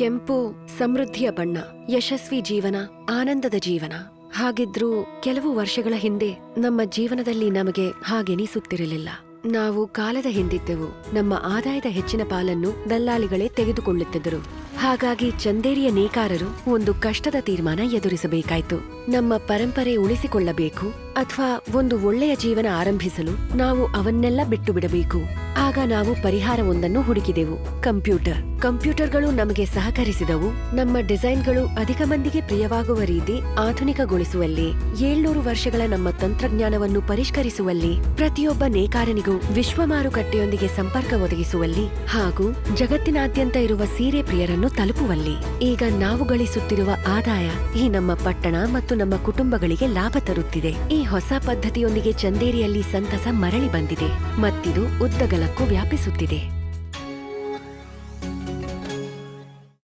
ಕೆಂಪು, ಸಮೃದ್ಧಿಯ ಬಣ್ಣ, ಯಶಸ್ವಿ ಜೀವನ, ಆನಂದದ ಜೀವನ. ಹಾಗಿದ್ರೂ ಕೆಲವು ವರ್ಷಗಳ ಹಿಂದೆ ನಮ್ಮ ಜೀವನದಲ್ಲಿ ನಮಗೆ ಹಾಗೆನಿಸುತ್ತಿರಲಿಲ್ಲ. ನಾವು ಕಾಲದ ಹಿಂದಿದ್ದೆವು. ನಮ್ಮ ಆದಾಯದ ಹೆಚ್ಚಿನ ಪಾಲನ್ನು ದಲ್ಲಾಳಿಗಳೇ ತೆಗೆದುಕೊಳ್ಳುತ್ತಿದ್ದರು. ಹಾಗಾಗಿ ಚಂದೇರಿಯ ನೇಕಾರರು ಒಂದು ಕಷ್ಟದ ತೀರ್ಮಾನ ಎದುರಿಸಬೇಕಾಯ್ತು. ನಮ್ಮ ಪರಂಪರೆ ಉಳಿಸಿಕೊಳ್ಳಬೇಕು, ಅಥವಾ ಒಂದು ಒಳ್ಳೆಯ ಜೀವನ ಆರಂಭಿಸಲು ನಾವು ಅವನ್ನೆಲ್ಲ ಬಿಟ್ಟು ಬಿಡಬೇಕು ಆಗ ನಾವು ಪರಿಹಾರವೊಂದನ್ನು ಹುಡುಕಿದೆವು. ಕಂಪ್ಯೂಟರ್. ಕಂಪ್ಯೂಟರ್ಗಳು ನಮಗೆ ಸಹಕರಿಸಿದವು. ನಮ್ಮ ಡಿಸೈನ್ಗಳು ಅಧಿಕ ಮಂದಿಗೆ ಪ್ರಿಯವಾಗುವ ರೀತಿ ಆಧುನಿಕಗೊಳಿಸುವಲ್ಲಿ, ಏಳ್ನೂರು ವರ್ಷಗಳ ನಮ್ಮ ತಂತ್ರಜ್ಞಾನವನ್ನು ಪರಿಷ್ಕರಿಸುವಲ್ಲಿ, ಪ್ರತಿಯೊಬ್ಬ ನೇಕಾರನಿಗೂ ವಿಶ್ವ ಮಾರುಕಟ್ಟೆಯೊಂದಿಗೆ ಸಂಪರ್ಕ ಒದಗಿಸುವಲ್ಲಿ, ಹಾಗೂ ಜಗತ್ತಿನಾದ್ಯಂತ ಇರುವ ಸೀರೆ ಪ್ರಿಯರನ್ನು ತಲುಪುವಲ್ಲಿ. ಈಗ ನಾವು ಗಳಿಸುತ್ತಿರುವ ಆದಾಯ ಈ ನಮ್ಮ ಪಟ್ಟಣ ಮತ್ತು ನಮ್ಮ ಕುಟುಂಬಗಳಿಗೆ ಲಾಭ ತರುತ್ತಿದೆ. ಈ ಹೊಸ ಪದ್ಧತಿಯೊಂದಿಗೆ ಚಂದೇರಿಯಲ್ಲಿ ಸಂತಸ ಮರಳಿ ಬಂದಿದೆ. ಮತ್ತಿದು ಉದ್ದಗಲಕ್ಕೂ ವ್ಯಾಪಿಸುತ್ತಿದೆ.